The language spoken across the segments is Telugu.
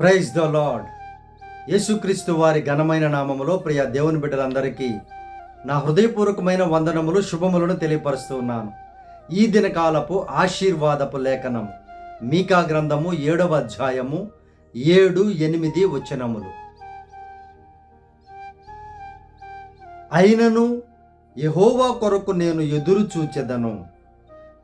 ప్రైజ్ ద లార్డ్ యేసుక్రీస్తు వారి ఘనమైన నామములో ప్రియ దేవుని బిడ్డలందరికీ నా హృదయపూర్వకమైన వందనములు శుభములను తెలియపరుస్తున్నాను ఈ దినకాలపు ఆశీర్వాదపు లేఖనం మీకా గ్రంథము ఏడవ అధ్యాయము ఏడు ఎనిమిది వచనములు. అయినను యహోవా కొరకు నేను ఎదురు చూచెదను.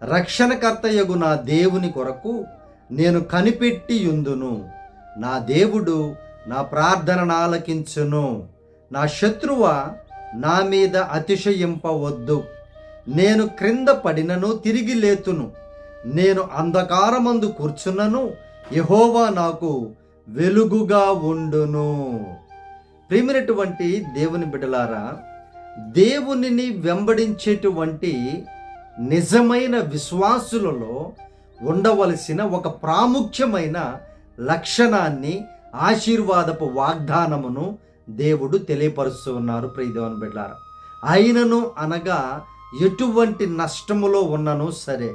రక్షణకర్తయగు నా దేవుని కొరకు నేను కనిపెట్టి యుందును నా దేవుడు నా ప్రార్థనను ఆలకించును నా శత్రువ నా మీద అతిశయింపవద్దు. నేను క్రింద పడినను తిరిగి లేతును. నేను అంధకారమందు కూర్చున్నను. యహోవా నాకు వెలుగుగా ఉండును. ప్రేమినటువంటి దేవుని బిడలారా దేవునిని వెంబడించేటువంటి నిజమైన విశ్వాసులలో ఉండవలసిన ఒక ప్రాముఖ్యమైన లక్షణాన్ని ఆశీర్వాదపు వాగ్దానమును దేవుడు తెలియపరుస్తూ ఉన్నారు ప్రియదేవన్ బిడ్డారా అయినను అనగా ఎటువంటి నష్టములో ఉన్నను సరే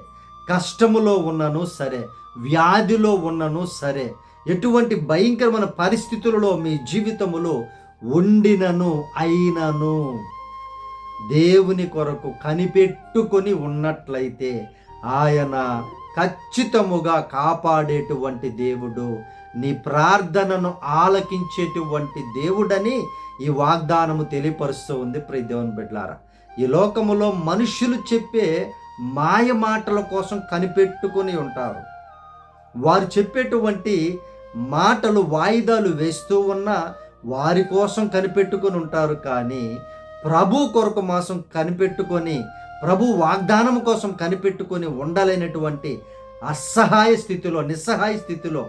కష్టములో ఉన్నను సరే వ్యాధిలో ఉన్నను సరే ఎటువంటి భయంకరమైన పరిస్థితులలో మీ జీవితములో ఉండినను అయినను దేవుని కొరకు కనిపెట్టుకొని ఉన్నట్లయితే ఆయన ఖచ్చితముగా కాపాడేటువంటి దేవుడు నీ ప్రార్థనను ఆలకించేటువంటి దేవుడని ఈ వాగ్దానము తెలియపరుస్తూ ఉంది. ప్రియ దేవుని బిడ్లారా ఈ లోకములో మనుషులు చెప్పే మాయ మాటల కోసం కనిపెట్టుకొని ఉంటారు. వారు చెప్పేటువంటి మాటలు వాయిదాలు వేస్తూ ఉన్నా వారి కోసం కనిపెట్టుకొని ఉంటారు. కానీ ప్రభు కొరకు మాసం కనిపెట్టుకొని ప్రభు వాగ్దానం కోసం కనిపెట్టుకొని ఉండలేనటువంటి అసహాయ స్థితిలో నిస్సహాయ స్థితిలో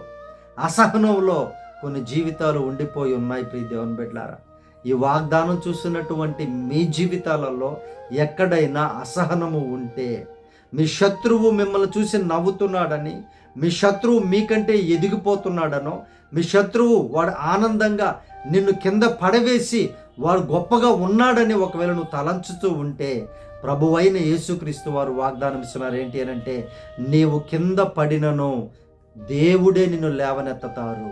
అసహనంలో కొన్ని జీవితాలు ఉండిపోయి ఉన్నాయి ప్రియ దేవుని బిడ్డారా ఈ వాగ్దానం చూస్తున్నటువంటి మీ జీవితాలలో ఎక్కడైనా అసహనము ఉంటే మీ శత్రువు మిమ్మల్ని చూసి నవ్వుతున్నాడని మీ శత్రువు మీకంటే ఎదిగిపోతున్నాడనో మీ శత్రువు వాడు ఆనందంగా నిన్ను కింద పడవేసి వాడు గొప్పగా ఉన్నాడని ఒకవేళ నువ్వు తలంచుతూ ఉంటే ప్రభువైన యేసుక్రీస్తు వారు వాగ్దానం ఇస్తున్నారు. ఏంటి అని అంటే నీవు కింద పడినను దేవుడే నిన్ను లేవనెత్తుతారు.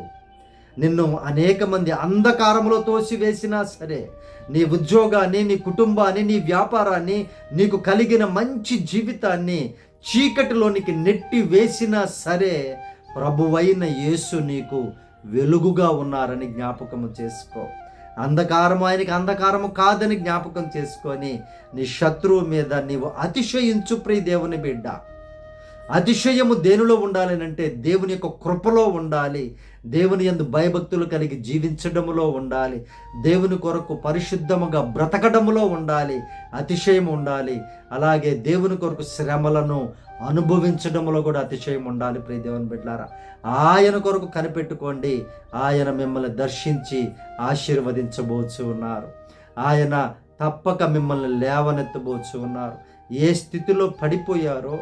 నిన్ను అనేక మంది అంధకారంలో తోసివేసినా సరే నీ ఉద్యోగాన్ని నీ కుటుంబాన్ని నీ వ్యాపారాన్ని నీకు కలిగిన మంచి జీవితాన్ని చీకటిలోనికి నెట్టి వేసినా సరే ప్రభువైన యేసు నీకు వెలుగుగా ఉన్నారని జ్ఞాపకము చేసుకో. అంధకారము ఆయనకి అంధకారము కాదని జ్ఞాపకం చేసుకొని నీ శత్రువు మీద నీవు అతిశయించు ప్రియ దేవుని బిడ్డ. అతిశయము దేనిలో ఉండాలి అంటే దేవుని యొక్క కృపలో ఉండాలి. దేవుని ఎందు భయభక్తులు కలిగి జీవించడములో ఉండాలి. దేవుని కొరకు పరిశుద్ధముగా బ్రతకడములో ఉండాలి. అతిశయం ఉండాలి. అలాగే దేవుని కొరకు శ్రమలను అనుభవించడంలో కూడా అతిశయం ఉండాలి. ప్రియ దేవుని బిడ్డారా ఆయన కొరకు కనిపెట్టుకోండి. ఆయన మిమ్మల్ని దర్శించి ఆశీర్వదించబోచు ఉన్నారు. ఆయన తప్పక మిమ్మల్ని లేవనెత్తబోచు ఉన్నారు. ఏ స్థితిలో పడిపోయారో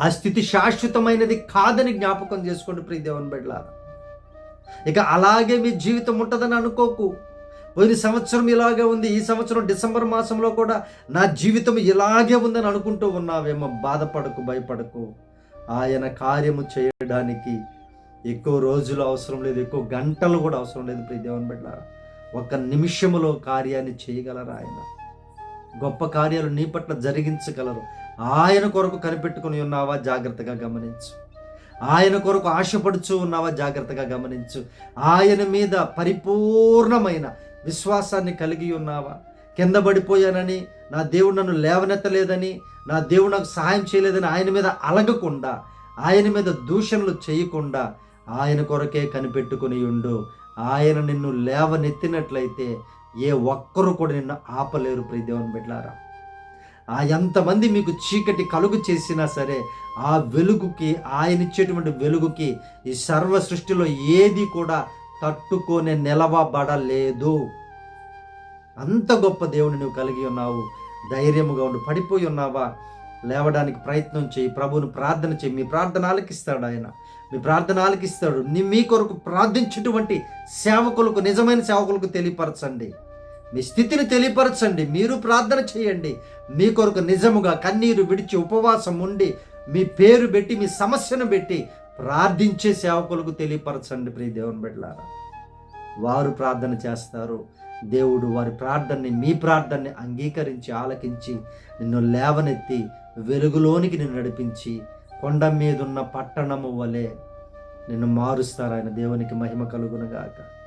ఆ స్థితి శాశ్వతమైనది కాదని జ్ఞాపకం చేసుకోండి ప్రియ దేవుని బిడ్డలారా. ఇక అలాగే మీ జీవితం ఉంటుందని అనుకోకు. పోయిన సంవత్సరం ఇలాగే ఉంది ఈ సంవత్సరం డిసెంబర్ మాసంలో కూడా నా జీవితం ఇలాగే ఉందని అనుకుంటూ ఉన్నావేమో బాధపడకు భయపడకు. ఆయన కార్యము చేయడానికి ఎక్కువ రోజులు అవసరం లేదు ఎక్కువ గంటలు కూడా అవసరం లేదు ప్రియ దేవుని బిడ్డారా ఒక్క నిమిషములో కార్యాన్ని చేయగలరా ఆయన? గొప్ప కార్యాలు నీ పట్ల జరిగించగలరు. ఆయన కొరకు కనిపెట్టుకుని ఉన్నావా? జాగ్రత్తగా గమనించు. ఆయన కొరకు ఆశపడుచు ఉన్నావా? జాగ్రత్తగా గమనించు. ఆయన మీద పరిపూర్ణమైన విశ్వాసాన్ని కలిగి ఉన్నావా? కింద పడిపోయానని నా దేవుడు నన్ను లేవనెత్తలేదని నా దేవుడు నాకు సహాయం చేయలేదని ఆయన మీద అలగకుండా ఆయన మీద దూషణలు చేయకుండా ఆయన కొరకే కనిపెట్టుకుని ఉండు. ఆయన నిన్ను లేవనెత్తినట్లయితే ఏ ఒక్కరు కూడా నిన్ను ఆపలేరు ప్రీ దేవుని బిడ్డారా ఆ ఎంతమంది మీకు చీకటి కలుగు చేసినా సరే ఆ వెలుగుకి ఆయన ఇచ్చేటువంటి వెలుగుకి ఈ సర్వ సృష్టిలో ఏది కూడా తట్టుకొని నిలవబడలేదు. అంత గొప్ప దేవుని నువ్వు కలిగి ఉన్నావు. ధైర్యముగా ఉండి. పడిపోయి ఉన్నావా? లేవడానికి ప్రయత్నం చేయి. ప్రభువును ప్రార్థన చేయి. మీ ప్రార్థన ఆలకిస్తాడు ఆయన. మీ ప్రార్థన ఆలకిస్తాడు నీ మీ కొరకు ప్రార్థించేటువంటి సేవకులకు నిజమైన సేవకులకు తెలియపరచండి. మీ స్థితిని తెలియపరచండి మీరు ప్రార్థన చేయండి. మీ కొరకు నిజముగా కన్నీరు విడిచి ఉపవాసం ఉండి మీ పేరు పెట్టి మీ సమస్యను పెట్టి ప్రార్థించే సేవకులకు తెలియపరచండి ప్రియ దేవుని బిడ్డలారా. వారు ప్రార్థన చేస్తారు. దేవుడు వారి ప్రార్థనని మీ ప్రార్థనని అంగీకరించి ఆలకించి నిన్ను లేవనెత్తి వెలుగులోనికి నిన్ను నడిపించి కొండ మీదున్న పట్టణము వలె నిన్ను మారుస్తారు. ఆయన దేవునికి మహిమ కలుగునుగాక.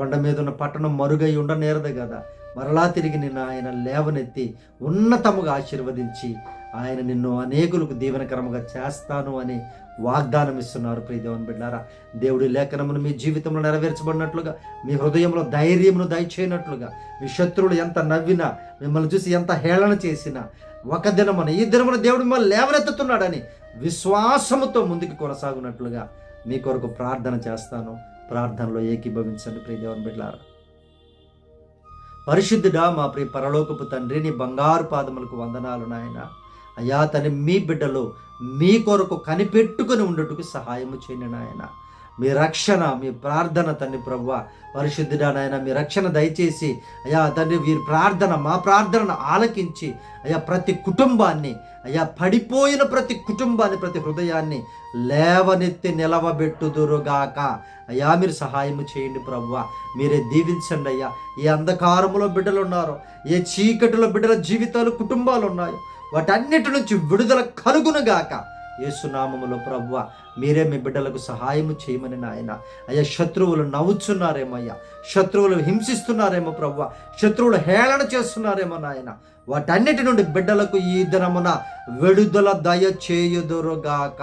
కొండ మీద ఉన్న పట్టణం మరుగై ఉండనేరదు కదా. మరలా తిరిగి నిన్ను ఆయన లేవనెత్తి ఉన్నతముగా ఆశీర్వదించి ఆయన నిన్ను అనేకులకు దీవెనకరముగా చేస్తాను అని వాగ్దానం ఇస్తున్నారు ప్రియదేవన్ బిడ్డారా. దేవుడి లేఖనమును మీ జీవితంలో నెరవేర్చబడినట్లుగా మీ హృదయంలో ధైర్యమును దయచేయనట్లుగా మీ శత్రువులు ఎంత నవ్వినా మిమ్మల్ని చూసి ఎంత హేళన చేసినా ఒక దినమున ఈ దినమున దేవుడు మిమ్మల్ని లేవనెత్తుతున్నాడని విశ్వాసముతో ముందుకు కొనసాగునట్లుగా మీ కొరకు ప్రార్థన చేస్తాను. ప్రార్థనలో ఏకీభవించండి. ప్రియ దేవన్ బిడ్డారా పరిశుద్ధుడా మా ప్రియ పరలోకపు తండ్రి నీ బంగారు పాదములకు వందనాలు నాయన. అయ్యా తని మీ బిడ్డలు మీ కొరకు కనిపెట్టుకొని ఉండటకు సహాయము చేయండి నాయన. మీ రక్షణ మీ ప్రార్థన తండ్రి ప్రభు పరిశుద్ధుడా నాయన మీ రక్షణ దయచేసి అయ్యా తండ్రి వీరి ప్రార్థన మా ప్రార్థనను ఆలకించి అయ్యా ప్రతి కుటుంబాన్ని అయ్యా పడిపోయిన ప్రతి కుటుంబాన్ని ప్రతి హృదయాన్ని లేవనెత్తి నిలవబెట్టుదురుగాక. అయ్యా మీరు సహాయం చేయండి ప్రవ్వ. మీరే దీవించండి అయ్యా. ఏ అంధకారములో బిడ్డలు ఉన్నారో ఏ చీకటిలో బిడ్డల జీవితాలు కుటుంబాలు ఉన్నాయో వాటన్నిటి నుంచి విడుదల కలుగునుగాక. యేసునామములో ప్రవ్వ మీరే మీ బిడ్డలకు సహాయము చేయమని నాయన. అయ్యా శత్రువులు నవ్వుచున్నారేమో అయ్యా. శత్రువులు హింసిస్తున్నారేమో ప్రవ్వ శత్రువులు హేళన చేస్తున్నారేమో నాయన. వాటన్నిటి నుండి బిడ్డలకు ఈ దినమున విడుదల దయ చేయుదురుగాక.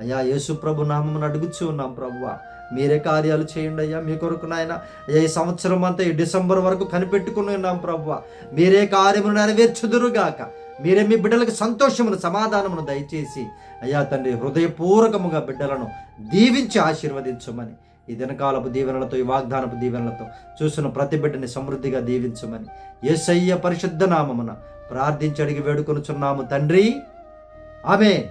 అయ్యా యేసు ప్రభు నామమును అడుగుచూ ఉన్నాం ప్రవ్వ మీరే కార్యాలు చేయండి అయ్యా మీ కొరకు నాయన. అయ్యా ఈ సంవత్సరం అంతా ఈ డిసెంబర్ వరకు కనిపెట్టుకుని ఉన్నాం ప్రవ్వ మీరే కార్యమును నెరవేర్చుదురుగాక. మీరే మీ బిడ్డలకు సంతోషమును సమాధానమును దయచేసి అయ్యా తండ్రి హృదయపూర్వకముగా బిడ్డలను దీవించి ఆశీర్వదించమని ఈ దినకాలపు దీవెనలతో ఈ వాగ్దానపు దీవెనలతో చూసిన ప్రతి బిడ్డని సమృద్ధిగా దీవించమని యేసయ్య పరిశుద్ధ నామమున ప్రార్థించి అడిగి వేడుకొనుచున్నాము తండ్రి. ఆమె